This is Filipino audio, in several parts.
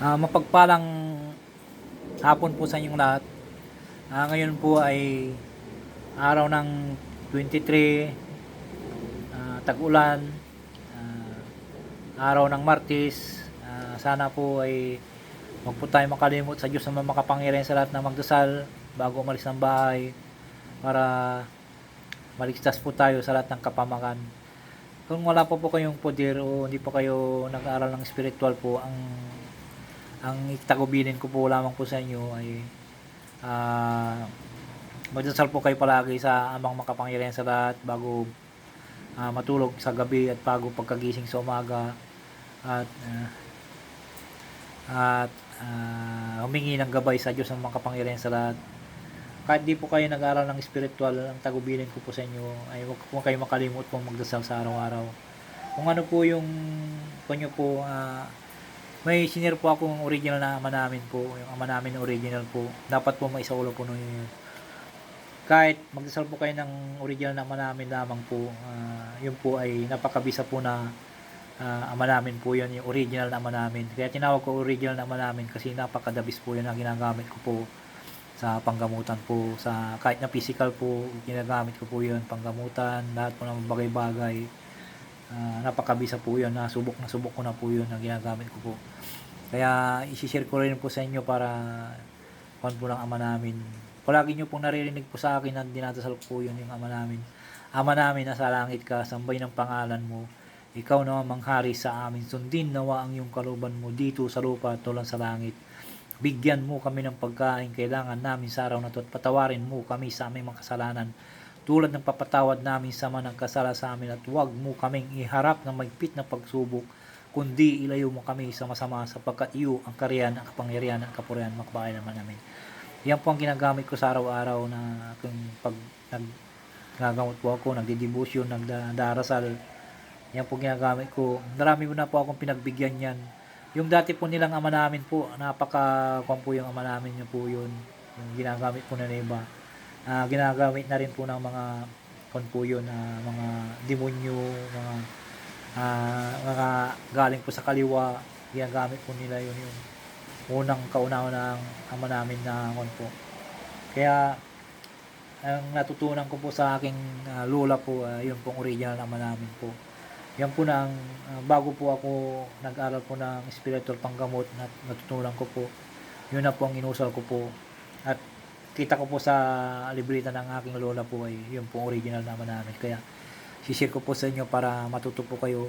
Ah, mapagpalang hapon po sa inyong lahat. Ah, ngayon po ay araw ng 23 ah, tag-ulan. Ah, araw ng Martes. Ah, sana po ay Huwag po tayo makalimot sa Diyos na makapangyarihan sa lahat na magdasal bago umalis ng bahay para maligtas po tayo sa lahat ng kapamakan. Kung wala po po kayong poder o hindi po kayo nag-aaral ng spiritual po, ang ang itagubilin ko po lamang po sa inyo ay ah magdasal po kayo palagi sa amang makapangyarihan sa lahat bago ah, matulog sa gabi at bago pagkagising sa umaga at ah, at ah, humingi ng gabay sa Diyos ng mga kapangyarihan sa lahat. Kahit di po kayo nag-aaral ng spiritual, ang tagubilin ko po sa inyo ay huwag po kayo makalimot pong magdasal sa araw-araw. Kung ano po yung kanyo po, ah, may sinir po akong original na ama namin po, yung ama namin na original po. Dapat po may isaulo po nun yun. Kahit magdasal po kayo ng original na ama namin lamang po, ah, yun po ay napakabisa po na Ah, ama namin po yun, yung original na ama namin. Kaya tinawag ko original na ama namin kasi napakadabis po yun ang ginagamit ko po sa panggamutan po. Sa, kahit na physical po, ginagamit ko po yun, panggamutan, lahat po ng bagay-bagay. Ah, napakabisa po yun, nasubok na subok ko na po yun ang ginagamit ko po. Kaya isishare ko rin po sa inyo para kung po ng ama namin. Palagi nyo pong naririnig po sa akin na dinadasal ko po yun yung ama namin. Ama namin, nasa langit ka, sambay ng pangalan mo. Ikaw na manghari sa amin. Sundin nawa ang iyong kaluban mo dito sa lupa tulad sa langit. Bigyan mo kami ng pagkain kailangan namin sa araw na ito at patawarin mo kami sa aming mga kasalanan tulad ng papatawad namin sa manang kasala sa amin at huwag mo kaming iharap ng magpit na pagsubok kundi ilayo mo kami sa masama sapagkat iyo ang kariyan, ang kapangyarihan, ang kapurihan, makbahay naman namin. Yan po ang ginagamit ko sa araw-araw na kung pag nag gagamot po ako, nagdidibusyon, nagdarasal, yan po ginagamit ko. Marami po na po akong pinagbigyan yan. Yung dati po nilang ama namin po, napaka po yung ama namin yun po yun. Yung ginagamit po na iba. Ah, ginagamit na rin po ng mga kwan po yun, ah, mga demonyo, mga ah, mga galing po sa kaliwa. Ginagamit po nila yun yung unang kauna-unang ama namin na kwan po. Kaya ang natutunan ko po sa aking ah, lola po, ah, yun pong original na ama namin po. Yan po na ang ah, bago po ako nag-aral po ng spiritual panggamot na natutunan ko po. Yun na po ang inusal ko po. At kita ko po sa libreta ng aking lola po ay yun po ang original naman namin. Kaya sishare ko po sa inyo para matuto po kayo.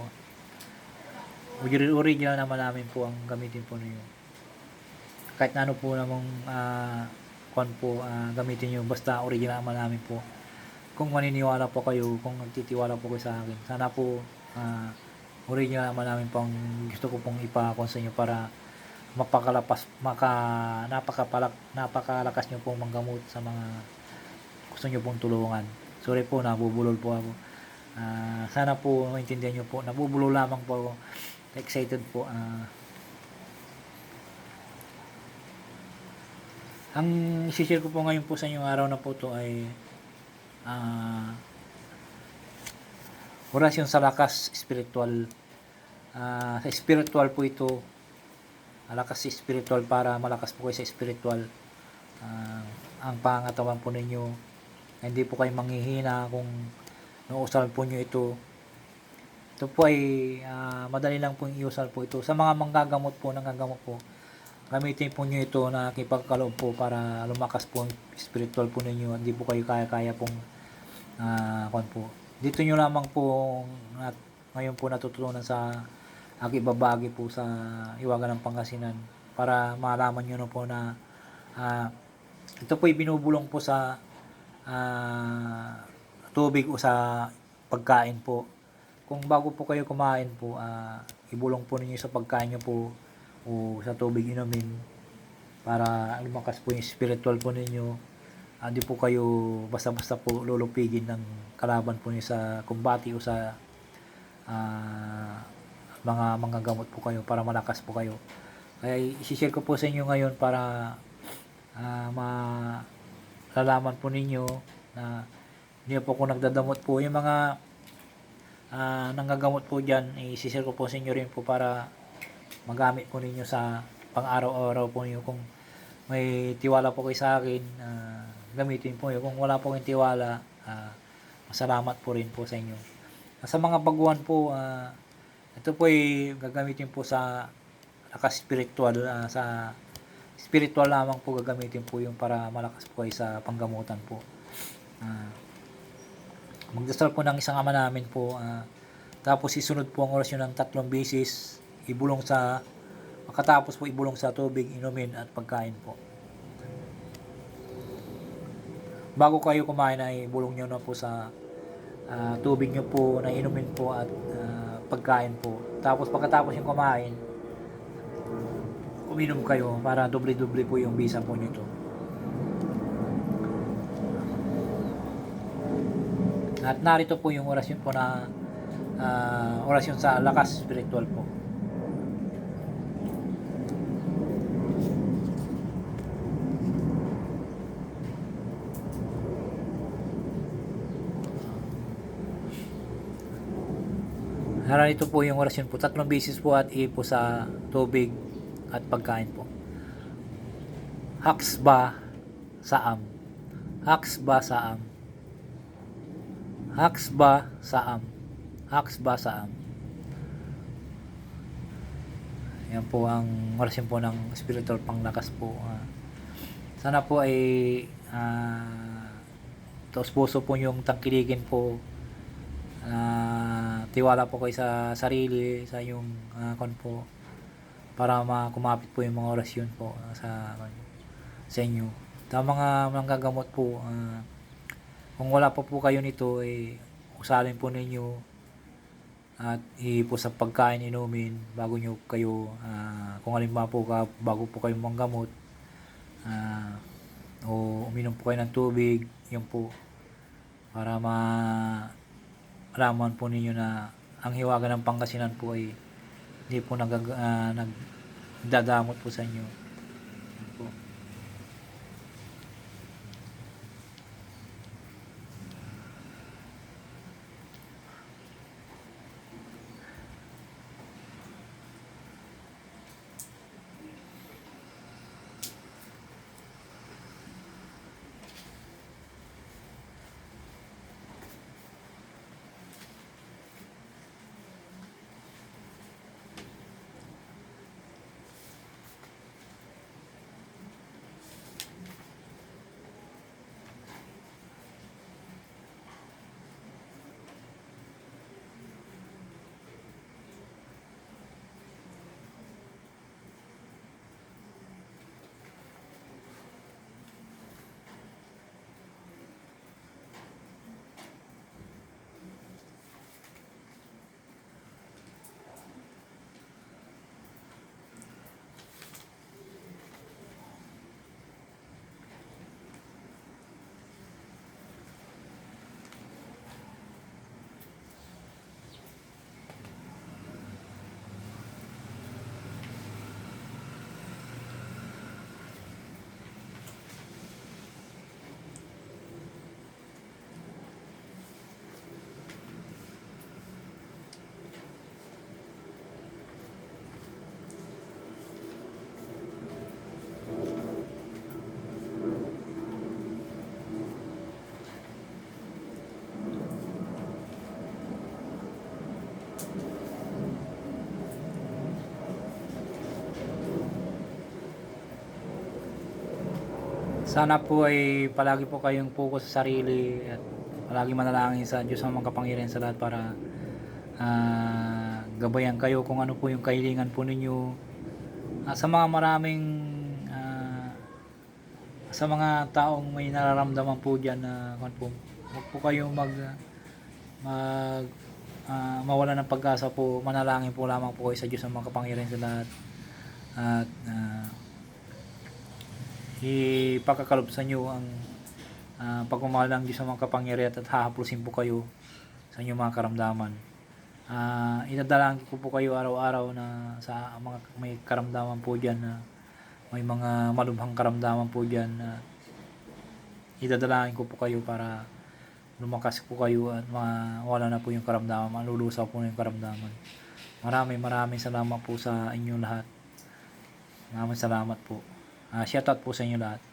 Ori- Original naman namin po ang gamitin po ninyo. Kahit na ano po namang ah, kwan po ah, gamitin nyo. Basta original naman namin po kung maniniwala po kayo, kung nagtitiwala po kayo sa akin, sana po ah, original naman namin pong gusto ko pong ipakon sa inyo para mapakalapas, maka, napakapalak, napakalakas nyo pong manggamot sa mga gusto nyo pong tulungan. Sorry po, nabubulol po ako. Ah, sana po maintindihan nyo po, nabubulol lamang po ako. Excited po. ah. ang isi-share ko po ngayon po sa inyong araw na po to ay ah orasyon sa lakas spiritual. Ah, sa spiritual po ito, ah, lakas spiritual para malakas po kayo sa spiritual. Ah, ang pangatawan po ninyo, hindi po kayo manghihina kung nausal po nyo ito. Ito po ay ah, madali lang po iusal po ito. Sa mga manggagamot po, nanggagamot po, gamitin po nyo ito na kipagkaloob po para lumakas po ang spiritual po ninyo. Hindi po kayo kaya-kaya pong ah kwan po. Dito nyo lamang po at ngayon po natutunan sa aking babagi po sa Iwagan ng Pangasinan para malaman nyo na po na ah, ito po ay binubulong po sa ah, tubig o sa pagkain po. Kung bago po kayo kumain po, ah, ibulong po ninyo sa pagkain nyo po o sa tubig inumin para lumakas po yung spiritual po ninyo hindi po kayo basta-basta po lulupigin ng kalaban po niyo sa kumbati o sa ah, mga mga gamot po kayo para malakas po kayo. Kaya i-share ko po sa inyo ngayon para ah, malalaman po ninyo na hindi po ako nagdadamot po. Yung mga ah, nanggagamot po dyan, i-share ko po sa inyo rin po para magamit po ninyo sa pang araw-araw po niyo kung may tiwala po kayo sa akin, ah, gamitin po yun. Kung wala po kayong tiwala, ah, masalamat po rin po sa inyo. Sa mga baguhan po, ah, ito po ay gagamitin po sa naka-spiritual, ah, sa spiritual lamang po gagamitin po yung para malakas po kayo sa panggamutan po. Ah, magdasal po ng isang ama namin po, ah, tapos isunod po ang orasyon ng tatlong beses, ibulong sa, makatapos po ibulong sa tubig, inumin at pagkain po. Bago kayo kumain ay bulong nyo na po sa ah, tubig nyo po na inumin po at ah, pagkain po. Tapos pagkatapos yung kumain, uminom kayo para doble-doble po yung bisa po nito. At narito po yung orasyon po na ah, orasyon sa lakas spiritual po. Narito po yung orasyon po. Tatlong beses po at ipo sa tubig at pagkain po. Haksba saam. Haksba saam. Haksba saam. Haksba saam. Yan po ang orasyon po ng spiritual panglakas po. Ah, sana po ay uh, taos puso po yung tangkiligin po ah, tiwala po kayo sa sarili, sa yung uh, kon po para makumapit po yung mga orasyon po ah, sa sa inyo. Sa mga manggagamot po, ah, kung wala pa po kayo nito, eh, usalin po ninyo at ipo sa pagkain inumin bago nyo kayo ah, kung halimbawa po ka, bago po kayo manggamot ah, o uminom po kayo ng tubig yun po para ma alaman po ninyo na ang hiwaga ng Pangasinan po ay hindi po nag, ah, nagdadamot po sa inyo. Yan po. Sana po ay palagi po kayong focus sa sarili at palagi manalangin sa Diyos ang mga kapangyarihan sa lahat para ah, gabayan kayo kung ano po yung kahilingan po ninyo. Ah, sa mga maraming ah, sa mga taong may nararamdaman po diyan na kung po, huwag po kayong mag mag ah, mawala ng pag-asa po, manalangin po lamang po kayo sa Diyos ang mga kapangyarihan sa lahat. At ah, ipagkakalob sa inyo ang uh, pagmamahal ng Diyos sa mga kapangyarihan at hahaplusin po kayo sa inyong mga karamdaman. Uh, itadalangin ko po kayo araw-araw na sa mga may karamdaman po dyan na may mga malubhang karamdaman po dyan na idadalangin ko po kayo para lumakas po kayo at mawala na po yung karamdaman, malulusaw po yung karamdaman. Maraming maraming salamat po sa inyo lahat. Maraming salamat po. Ah, shoutout po sa inyo lahat.